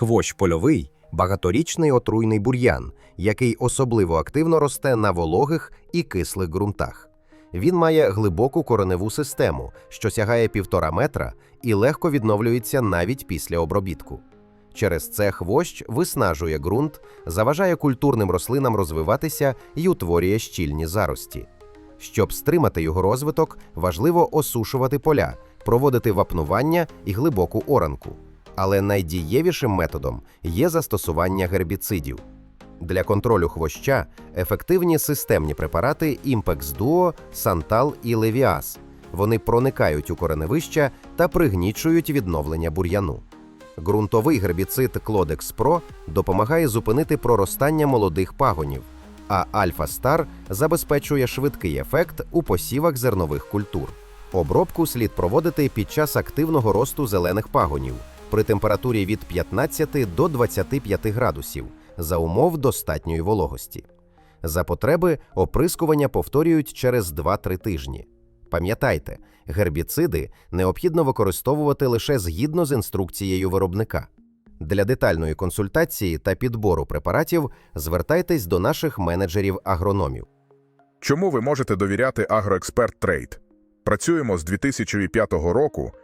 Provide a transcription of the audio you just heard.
Хвощ польовий багаторічний отруйний бур'ян, який особливо активно росте на вологих і кислих ґрунтах. Він має глибоку кореневу систему, що сягає півтора метра і легко відновлюється навіть після обробітку. Через це хвощ виснажує ґрунт, заважає культурним рослинам розвиватися і утворює щільні зарості. Щоб стримати його розвиток, важливо осушувати поля, проводити вапнування і глибоку оранку. Але найдієвішим методом є застосування гербіцидів. Для контролю хвоща ефективні системні препарати Impex Duo, Santal і Levias. Вони проникають у кореневища та пригнічують відновлення бур'яну. Ґрунтовий гербіцид Clodex Pro допомагає зупинити проростання молодих пагонів, а Alpha Star забезпечує швидкий ефект у посівах зернових культур. Обробку слід проводити під час активного росту зелених пагонів при температурі від 15 до 25 градусів за умов достатньої вологості. За потреби оприскування повторюють через 2-3 тижні. Пам'ятайте, гербіциди необхідно використовувати лише згідно з інструкцією виробника. Для детальної консультації та підбору препаратів звертайтесь до наших менеджерів-агрономів. Чому ви можете довіряти Агроексперт Трейд? Працюємо з 2005 року